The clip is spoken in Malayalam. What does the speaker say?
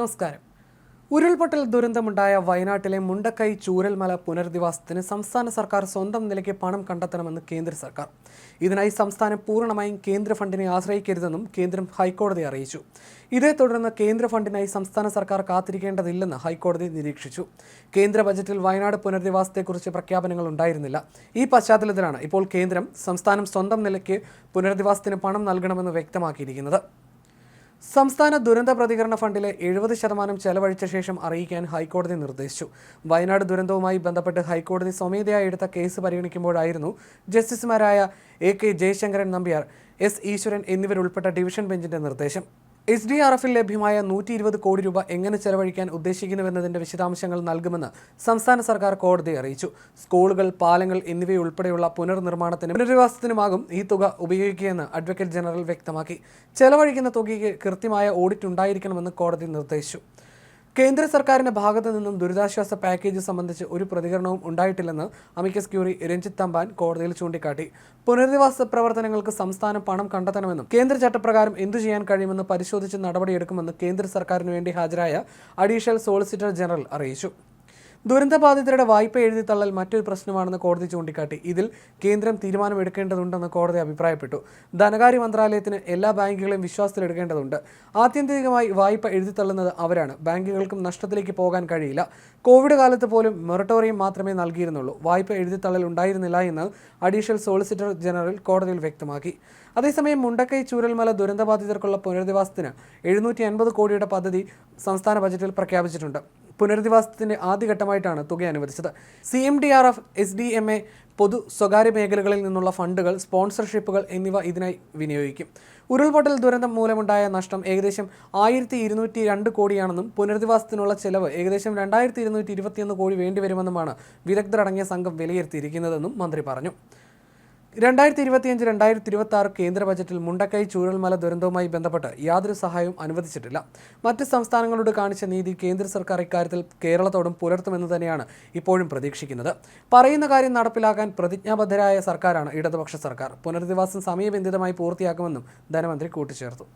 നമസ്കാരം. ഉരുൾപൊട്ടൽ ദുരന്തമുണ്ടായ വയനാട്ടിലെ മുണ്ടക്കൈ ചൂരൽമല പുനരധിവാസത്തിന് സംസ്ഥാന സർക്കാർ സ്വന്തം നിലയ്ക്ക് പണം കണ്ടെത്തണമെന്ന് കേന്ദ്ര സർക്കാർ. ഇതിനായി സംസ്ഥാനം പൂർണമായും കേന്ദ്ര ഫണ്ടിനെ ആശ്രയിക്കരുതെന്നും കേന്ദ്രം ഹൈക്കോടതിയെ അറിയിച്ചു. ഇതേ തുടർന്ന് കേന്ദ്ര ഫണ്ടിനായി സംസ്ഥാന സർക്കാർ കാത്തിരിക്കേണ്ടതില്ലെന്ന് ഹൈക്കോടതി നിരീക്ഷിച്ചു. കേന്ദ്ര ബജറ്റിൽ വയനാട് പുനരധിവാസത്തെക്കുറിച്ച് പ്രഖ്യാപനങ്ങൾ ഉണ്ടായിരുന്നില്ല. ഈ പശ്ചാത്തലത്തിലാണ് ഇപ്പോൾ കേന്ദ്രം സംസ്ഥാനം സ്വന്തം നിലയ്ക്ക് പുനരധിവാസത്തിന് പണം നൽകണമെന്ന് വ്യക്തമാക്കിയിരിക്കുന്നത്. സംസ്ഥാന ദുരന്ത പ്രതികരണ ഫണ്ടിലെ എഴുപത് ശതമാനം ചെലവഴിച്ച ശേഷം അറിയിക്കാൻ ഹൈക്കോടതി നിർദ്ദേശിച്ചു. വയനാട് ദുരന്തവുമായി ബന്ധപ്പെട്ട് ഹൈക്കോടതി സ്വമേധയായി എടുത്ത കേസ് പരിഗണിക്കുമ്പോഴായിരുന്നു ജസ്റ്റിസുമാരായ A K Jayasankaran Nambiar S Easwaran എന്നിവരുൾപ്പെട്ട division ബെഞ്ചിന്റെ നിർദ്ദേശം. എസ് ഡി ആർ എഫിൽ ലഭ്യമായ നൂറ്റി ഇരുപത് കോടി രൂപ എങ്ങനെ ചെലവഴിക്കാൻ ഉദ്ദേശിക്കുന്നുവെന്നതിന്റെ വിശദാംശങ്ങൾ നൽകുമെന്ന് സംസ്ഥാന സർക്കാർ കോടതിയെ അറിയിച്ചു. സ്കൂളുകൾ പാലങ്ങൾ എന്നിവയുൾപ്പെടെയുള്ള പുനർനിർമ്മാണത്തിനും പുനരധിവാസത്തിനുമാകും ഈ തുക ഉപയോഗിക്കുകയെന്ന് അഡ്വക്കേറ്റ് ജനറൽ വ്യക്തമാക്കി. ചെലവഴിക്കുന്ന തുകയ്ക്ക് കൃത്യമായ ഓഡിറ്റ് ഉണ്ടായിരിക്കണമെന്ന് കോടതി നിർദ്ദേശിച്ചു. കേന്ദ്ര സർക്കാരിന്റെ ഭാഗത്തു നിന്നും ദുരിതാശ്വാസ പാക്കേജ് സംബന്ധിച്ച് ഒരു പ്രതികരണവും ഉണ്ടായിട്ടില്ലെന്ന് അമിക്കസ് ക്യൂറി രഞ്ജിത്ത് തമ്പാൻ കോടതിയിൽ ചൂണ്ടിക്കാട്ടി. പുനരധിവാസ പ്രവർത്തനങ്ങൾക്ക് സംസ്ഥാനം പണം കണ്ടെത്തണമെന്നും കേന്ദ്ര ചട്ടപ്രകാരം എന്തു ചെയ്യാൻ കഴിയുമെന്ന് പരിശോധിച്ച് നടപടിയെടുക്കുമെന്ന് കേന്ദ്ര സർക്കാരിന് വേണ്ടി ഹാജരായ അഡീഷണൽ സോളിസിറ്റർ ജനറൽ അറിയിച്ചു. ദുരന്തബാധിതരുടെ വായ്പ എഴുതി തള്ളൽ മറ്റൊരു പ്രശ്നമാണെന്ന് കോടതി ചൂണ്ടിക്കാട്ടി. ഇതിൽ കേന്ദ്രം തീരുമാനമെടുക്കേണ്ടതുണ്ടെന്ന് കോടതി അഭിപ്രായപ്പെട്ടു. ധനകാര്യ മന്ത്രാലയത്തിന് എല്ലാ ബാങ്കുകളെയും വിശ്വാസത്തിലെടുക്കേണ്ടതുണ്ട്. ആത്യന്തികമായി വായ്പ എഴുതി തള്ളുന്നത് അവരാണ്. ബാങ്കുകൾക്കും നഷ്ടത്തിലേക്ക് പോകാൻ കഴിയില്ല. കോവിഡ് കാലത്ത് പോലും മൊറട്ടോറിയം മാത്രമേ നൽകിയിരുന്നുള്ളൂ. വായ്പ എഴുതി തള്ളൽ ഉണ്ടായിരുന്നില്ല എന്ന് അഡീഷണൽ സോളിസിറ്റർ ജനറൽ കോടതിയിൽ വ്യക്തമാക്കി. അതേസമയം മുണ്ടക്കൈ ചൂരൽമല ദുരന്തബാധിതർക്കുള്ള പുനരധിവാസത്തിന് എഴുന്നൂറ്റി കോടിയുടെ പദ്ധതി സംസ്ഥാന ബജറ്റിൽ പ്രഖ്യാപിച്ചിട്ടുണ്ട്. പുനരധിവാസത്തിന്റെ ആദ്യഘട്ടമായിട്ടാണ് തുക അനുവദിച്ചത്. C M D R F S D M A പൊതു സ്വകാര്യ മേഖലകളിൽ നിന്നുള്ള ഫണ്ടുകൾ സ്പോൺസർഷിപ്പുകൾ എന്നിവ ഇതിനായി വിനിയോഗിക്കും. ഉരുൾപൊട്ടൽ ദുരന്തം മൂലമുണ്ടായ നഷ്ടം ഏകദേശം ആയിരത്തി ഇരുന്നൂറ്റി രണ്ട് കോടിയാണെന്നും പുനരധിവാസത്തിനുള്ള ചെലവ് ഏകദേശം രണ്ടായിരത്തി ഇരുന്നൂറ്റി ഇരുപത്തിയൊന്ന് കോടി വേണ്ടിവരുമെന്നുമാണ് വിദഗ്ധരടങ്ങിയ സംഘം വിലയിരുത്തിയിരിക്കുന്നതെന്നും മന്ത്രി പറഞ്ഞു. രണ്ടായിരത്തി ഇരുപത്തിയഞ്ച് രണ്ടായിരത്തി ഇരുപത്തി ആറ് കേന്ദ്ര ബജറ്റിൽ മുണ്ടക്കൈ ചൂരൽമല ദുരന്തവുമായി ബന്ധപ്പെട്ട് യാതൊരു സഹായവും അനുവദിച്ചിട്ടില്ല. മറ്റ് സംസ്ഥാനങ്ങളോട് കാണിച്ച നീതി കേന്ദ്ര സർക്കാർ ഇക്കാര്യത്തിൽ കേരളത്തോടും പുലർത്തുമെന്ന് തന്നെയാണ് ഇപ്പോഴും പ്രതീക്ഷിക്കുന്നത്. പറയുന്ന കാര്യം നടപ്പിലാക്കാൻ പ്രതിജ്ഞാബദ്ധരായ സർക്കാരാണ് ഇടതുപക്ഷ സർക്കാർ. പുനരധിവാസം സമയബന്ധിതമായി പൂർത്തിയാക്കുമെന്നും ധനമന്ത്രി കൂട്ടിച്ചേർത്തു.